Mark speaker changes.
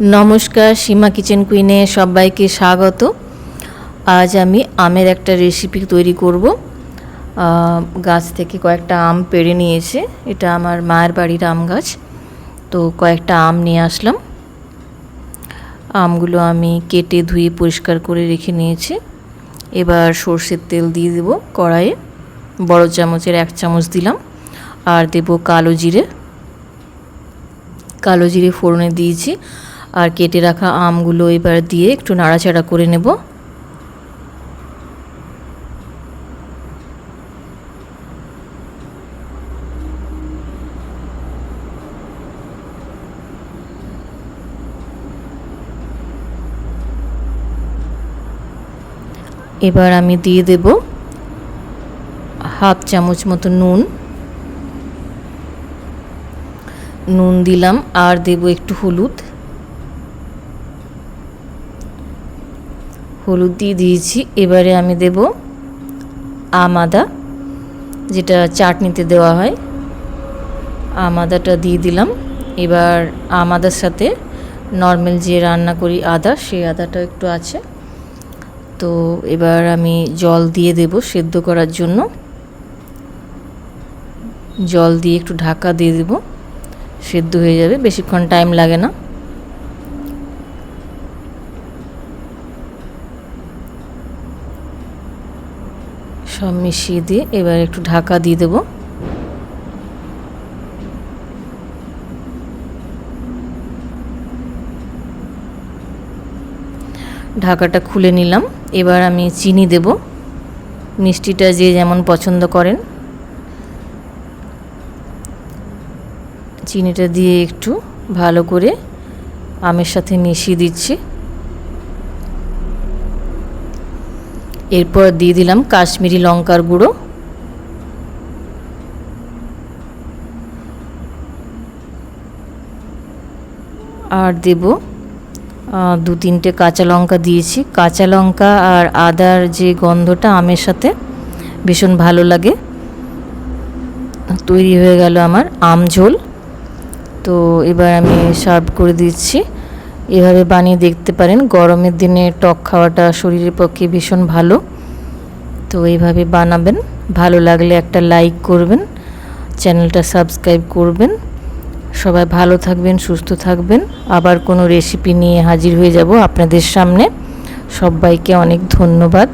Speaker 1: নমস্কার, সীমা কিচেন কুইনে সবাইকে স্বাগত। আজ আমি আমের একটা রেসিপি তৈরি করব। গাছ থেকে কয়েকটা আম পেড়ে নিয়েছে। এটা আমার মায়ের বাড়ির আম গাছ। তো কয়েকটা আম নিয়ে আসলাম। আমগুলো আমি কেটে ধুয়ে পরিষ্কার করে রেখে নিয়েছি। এবার সর্ষের তেল দিয়ে দেবো কড়াইয়ে। বড় চামচের এক চামচ দিলাম। আর দেবো কালো জিরে। কালো জিরে ফোড়নে দিয়েছি। আর কেটে রাখা আমগুলো এবার দিয়ে একটু নাড়াচাড়া করে নেব। এবার আমি দিয়ে দেব হাফ চামচ মতো নুন। নুন দিলাম, আর দেব একটু হলুদ। হলুদ দিয়ে দিয়েছি। এবারে আমি দেব আম আদা যেটা চাটনিতে দেওয়া হয়। আম আদাটা দিয়ে দিলাম। এবার আম আদার সাথে নর্মাল যে রান্না করি আদা, সেই আদাটা একটু আছে। তো এবার আমি জল দিয়ে দেব সেদ্ধ করার জন্য। জল দিয়ে একটু ঢাকা দিয়ে দেবো। সেদ্ধ হয়ে যাবে। বেশিক্ষণ টাইম লাগে না। সব মিশিয়ে দিয়ে এবার একটু ঢাকা দিয়ে দেবো। ঢাকাটা খুলে নিলাম। এবার আমি চিনি দেব। মিষ্টিটা যে যেমন পছন্দ করেন। চিনিটা দিয়ে একটু ভালো করে আমের সাথে মিশিয়ে দিচ্ছি। এরপর দিয়ে দিলাম কাশ্মীরি লঙ্কার গুঁড়ো। আর দেব দু তিনটে কাঁচা লঙ্কা দিয়েছি। কাঁচা লঙ্কা আর আদার যে গন্ধটা আমের সাথে ভীষণ ভালো লাগে। তৈরি হয়ে গেল আমার আম ঝোল। তো এবার আমি সার্ভ করে দিচ্ছি। এভাবে বানিয়ে দেখতে পারেন। গরমের দিনে টক খাওয়াটা শরীরের পক্ষে ভীষণ ভালো। তো এইভাবে বানাবেন। ভালো লাগলে একটা লাইক করবেন, চ্যানেলটা সাবস্ক্রাইব করবেন। সবাই ভালো থাকবেন, সুস্থ থাকবেন। আবার কোনো রেসিপি নিয়ে হাজির হয়ে যাব আপনাদের সামনে। সবাইকে অনেক ধন্যবাদ।